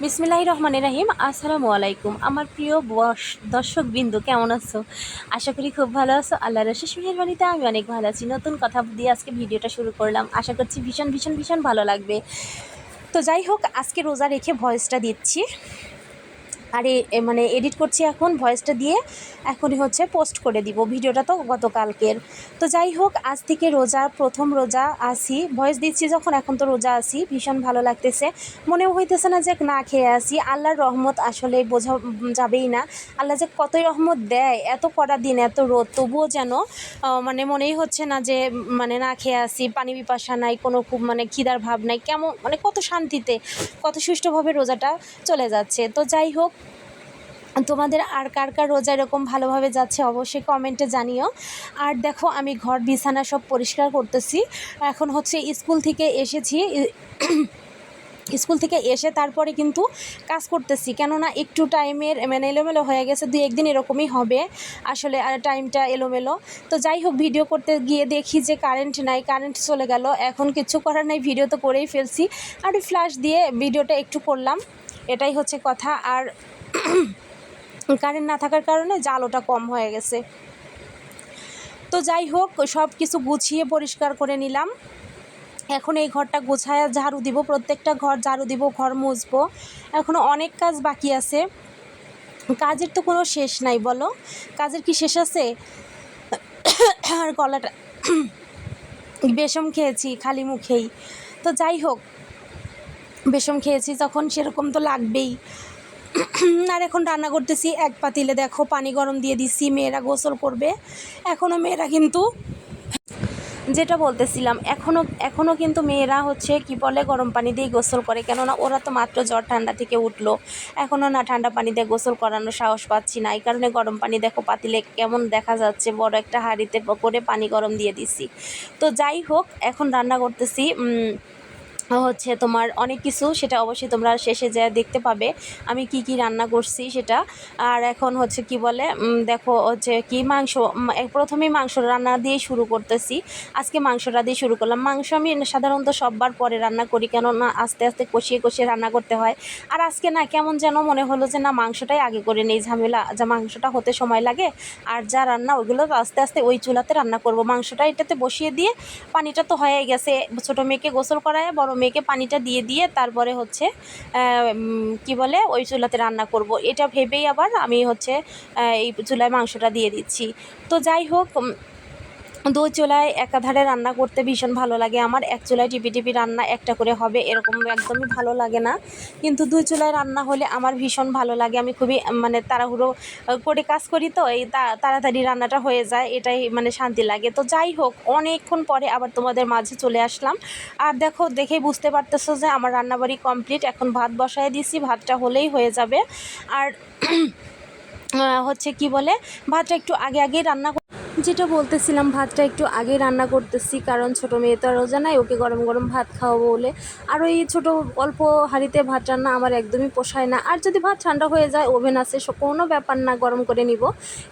বিসমিল্লাহ রহমান রাহিম। আসসালামু আলাইকুম। আমার প্রিয় বস- দর্শকবৃন্দ, কেমন আছো? আশা করি খুব ভালো আছো। আল্লাহ রশেষ মেহরবানিতে আমি অনেক ভালো আছি। নতুন কথা দিয়ে আজকে ভিডিওটা শুরু করলাম। আশা করছি ভীষণ ভীষণ ভীষণ ভালো লাগবে। তো যাই হোক, আজকে রোজা রেখে ভয়েসটা দিচ্ছি। আর মানে এডিট করছি এখন ভয়েসটা দিয়ে এখনই হচ্ছে পোস্ট করে দিব ভিডিওটা তো গতকালকের। তো যাই হোক, আজ থেকে রোজা, প্রথম রোজা আসি ভয়েস দিচ্ছি যখন, এখন তো রোজা আসি ভীষণ ভালো লাগতেছে। মনেও হইতেছে না যে না খেয়ে আসি আল্লাহর রহমত আসলে বোঝা যাবেই না। আল্লাহ যে কতই রহমত দেয়, এত কড়া দিন, এত রোদ, তবুও যেন মানে মনেই হচ্ছে না যে মানে না খেয়ে আসি পানি পিপাসা নাই, কোনো খুব মানে খিদার ভাব নাই, কেমন মানে কত শান্তিতে, কত সুষ্ঠুভাবে রোজাটা চলে যাচ্ছে। তো যাই হোক তোমাদের আর কার কার রোজা এরকম ভালোভাবে যাচ্ছে অবশ্যই কমেন্টে জানিও। আর দেখো, আমি ঘর, বিছানা সব পরিষ্কার করতেছি। এখন হচ্ছে স্কুল থেকে এসেছি। স্কুল থেকে এসে তারপরে কিন্তু কাজ করতেছি। কেননা একটু টাইমের মানে এলোমেলো হয়ে গেছে, দুই একদিন এরকমই হবে। আসলে আর টাইমটা এলোমেলো। তো যাই হোক, ভিডিও করতে গিয়ে দেখি যে কারেন্ট নাই কারেন্ট চলে গেল। এখন কিছু করার নাই ভিডিও তো করেই ফেলছি। আর ফ্ল্যাশ দিয়ে ভিডিওটা একটু করলাম। এটাই হচ্ছে কথা। আর কারেন্ট না থাকার কারণে জাল ওটা কম হয়ে গেছে। তো যাই হোক, সব কিছু গুছিয়ে পরিষ্কার করে নিলাম। এখন এই ঘরটা গোছায় ঝাড়ু দিব, প্রত্যেকটা ঘর ঝাড়ু দিব, ঘর মুছবো। এখনও অনেক কাজ বাকি আছে। কাজের তো কোনো শেষ নাই, বলো? কাজের কি শেষ আছে? আর গলাটা বেসম খেয়েছি, খালি মুখেই। তো যাই হোক, বেসম খেয়েছি যখন সেরকম তো লাগবেই। আর এখন রান্না করতেছি এক পাতিলে দেখো, পানি গরম দিয়ে দিচ্ছি মেয়েরা গোসল করবে। এখনও মেয়েরা কিন্তু যেটা বলতেছিলাম এখনও এখনও কিন্তু মেয়েরা হচ্ছে কি বলে, গরম পানি দিয়ে গোসল করে। কেননা ওরা তো মাত্র জ্বর ঠান্ডা থেকে উঠল। এখনও না ঠান্ডা পানি দিয়ে গোসল করানোর সাহস পাচ্ছি না। এই কারণে গরম পানি দেখো পাতিলে কেমন দেখা যাচ্ছে, বড় একটা হাঁড়িতে করে পানি গরম দিয়ে দিছি। তো যাই হোক, এখন রান্না করতেছি হচ্ছে তোমার অনেক কিছু, সেটা অবশ্যই তোমরা শেষে যা দেখতে পাবে। আমি কি কি রান্না করছি সেটা। আর এখন হচ্ছে কি বলে দেখো হচ্ছে কি মাংস প্রথমেই মাংস রান্না দিয়ে শুরু করতেছি। আজকে মাংসটা দিয়ে শুরু করলাম। মাংস আমি সাধারণত সববার পরে রান্না করি, কেননা আস্তে আস্তে কষিয়ে কষিয়ে রান্না করতে হয়। আর আজকে না কেমন যেন মনে হলো যে না, মাংসটাই আগে করে নেই, ঝামেলা, যা মাংসটা হতে সময় লাগে, আর যা রান্না ওইগুলো আস্তে আস্তে ওই চুলাতে রান্না করব। মাংসটা এটাতে বসিয়ে দিয়ে, পানিটা তো হয়ে গেছে। ছোটো মেয়েকে গোসল করায়, বড় মেয়েকে পানিটা দিয়ে দিয়ে তারপরে হচ্ছে কি বলে, ওই চুলাতে রান্না করব। এটা ভেবেই আবার আমি হচ্ছে এই চুলায় মাংসটা দিয়ে দিচ্ছি। তো যাই হোক দুই চুলায় একাধারে রান্না করতে ভীষণ ভালো লাগে। আমার এক চুলায় টিপি টিপি রান্না একটা করে হবে এরকম একদমই ভালো লাগে না। কিন্তু দুই চুলায় রান্না হলে আমার ভীষণ ভালো লাগে। আমি খুবই মানে তাড়াহুড়ো করে কাজ করি তো, এই তাড়াতাড়ি রান্নাটা হয়ে যায়, এটাই মানে শান্তি লাগে। তো যাই হোক, অনেকক্ষণ পরে আবার তোমাদের মাঝে চলে আসলাম। আর দেখো, দেখেই বুঝতে পারতেছো যে আমার রান্নাবাড়ি কমপ্লিট। এখন ভাত বসায় দিছি, ভাতটা হলেই হয়ে যাবে। আর হচ্ছে কি বলে, ভাতটা একটু আগে আগেই রান্না যেটা বলতেছিলাম, ভাতটা একটু আগে রান্না করতেছি, কারণ ছোট মেয়ে তো আর রোজা ওকে গরম গরম ভাত খাওয়াবো বলে। আর ওই ছোট অল্প হাঁড়িতে ভাত রান্না আমার একদমই পোষায় না। আর যদি ভাত ঠান্ডা হয়ে যায়, ওভেন আছে কোনো ব্যাপার না, গরম করে নিব।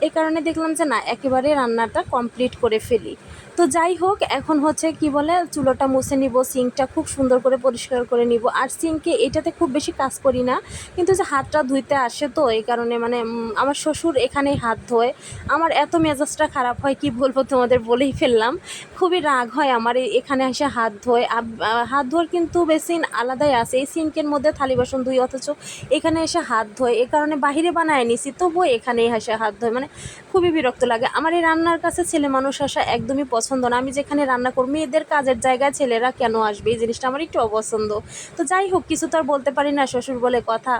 এই কারণে দেখলাম যে না, একেবারে রান্নাটা কমপ্লিট করে ফেলি। তো যাই হোক, এখন হচ্ছে কি বলে, চুলোটা মুছে নিব, সিঙ্কটা খুব সুন্দর করে পরিষ্কার করে নিব। আর সিঙ্কে এটাতে খুব বেশি কাজ করি না, কিন্তু যে হাতটা ধুইতে আসে তো, এই কারণে মানে আমার শ্বশুর এখানেই হাত ধোয়। আমার এত মেজাজটা খারাপ হয়, কি বলব তোমাদের বলেই ফেললাম। খুবই রাগ হয় আমার এখানে এসে হাত ধোয়। হাত ধোয়ার কিন্তু বেসিন আলাদাই আছে। এই সিঙ্কের মধ্যে থালি বাসন ধুই, অথচ এখানে এসে হাত ধোয়। এই কারণে বাহিরে বানায় নিছি, তবুও এখানেই এসে হাত ধোয়। মানে খুবই বিরক্ত লাগে। আমার এই রান্নার কাছে ছেলে মানুষ আসা একদমই পছন্দ না। আমি যেখানে রান্না করব, মেয়েদের কাজের জায়গায় ছেলেরা কেন আসবে? এই জিনিসটা আমার একটু অপছন্দ। তো যাই হোক, কিছু তো আর বলতে পারি না। শ্বশুর বলে কথা।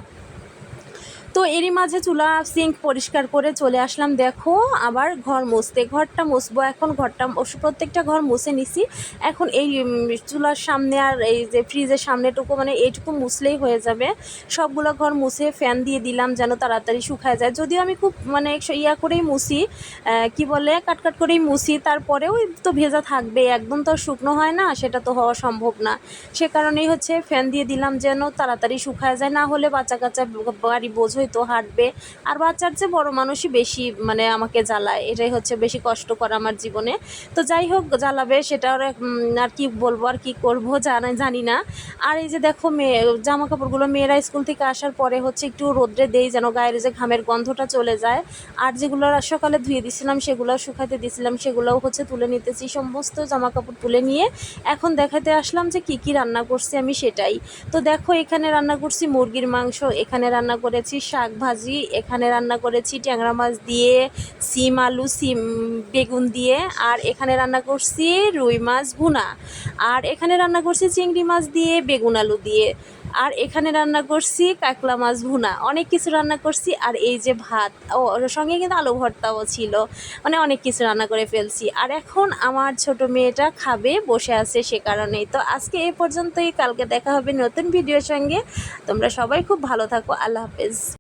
তো এরই মাঝে চুলা সিঙ্ক পরিষ্কার করে চলে আসলাম। দেখো, আবার ঘর মুছতে। ঘরটা মুছবো এখন, ঘরটা প্রত্যেকটা ঘর মুছে নিছি। এখন এই চুলার সামনে আর এই যে ফ্রিজের সামনেটুকু মানে এইটুকু মুছলেই হয়ে যাবে। সবগুলো ঘর মুছে ফ্যান দিয়ে দিলাম যেন তাড়াতাড়ি শুকায় যায়। যদিও আমি খুব মানে ইয়া করেই মুছি কি বলে, কাটকাট করেই মুছি। তারপরেও তো ভেজা থাকবে একদম তো শুকনো হয় না, সেটা তো হওয়া সম্ভব না। সে কারণেই হচ্ছে ফ্যান দিয়ে দিলাম যেন তাড়াতাড়ি শুকায় যায়। না হলে বাচ্চা কাচ্চা বাড়ি বোঝ হইতো হাঁটবে। আর বাচ্চার চেয়ে বড় মানুষই বেশি মানে আমাকে জ্বালায়। এটাই হচ্ছে বেশি কষ্টকর আমার জীবনে। তো যাই হোক, জ্বালাবে সেটা আর আর কি বলব, আর কি করব জানা জানি না। আর এই যে দেখো মেয়ে জামা কাপড়গুলো মেয়েরা স্কুল থেকে আসার পরে হচ্ছে একটু রোদ্রে দেই যেন গায়ের যে ঘামের গন্ধটা চলে যায়। আর যেগুলো সকালে ধুয়ে দিছিলাম সেগুলোও শুকাতে দিছিলাম, সেগুলোও হচ্ছে তুলে নিতেছি। সমস্ত জামা কাপড় তুলে নিয়ে এখন দেখাতে আসলাম যে কি কি রান্না করছি আমি সেটাই। তো দেখো এখানে রান্না করছি মুরগির মাংস, এখানে রান্না করেছি শাক ভাজি এখানে রান্না করেছি ট্যাংরা মাছ দিয়ে, সিম আলু, সিম, বেগুন দিয়ে, আর এখানে রান্না করছি রুই মাছ ভুনা, আর এখানে রান্না করছি চিংড়ি মাছ দিয়ে, বেগুন আলু দিয়ে, আর এখানে রান্না করছি কাকলা মাছ ভুনা, অনেক কিছু রান্না করছি, আর এই যে ভাত, ও, ওর সঙ্গে কিন্তু আলু ভর্তাও ছিল মানে অনেক কিছু রান্না করে ফেলছি, আর এখন আমার ছোট মেয়েটা খাবে, বসে আছে সে কারণেই, তো আজকে এ পর্যন্তই, কালকে দেখা হবে নতুন ভিডিওর সঙ্গে, তোমরা সবাই খুব ভালো থাকো, আল্লাহ হাফেজ।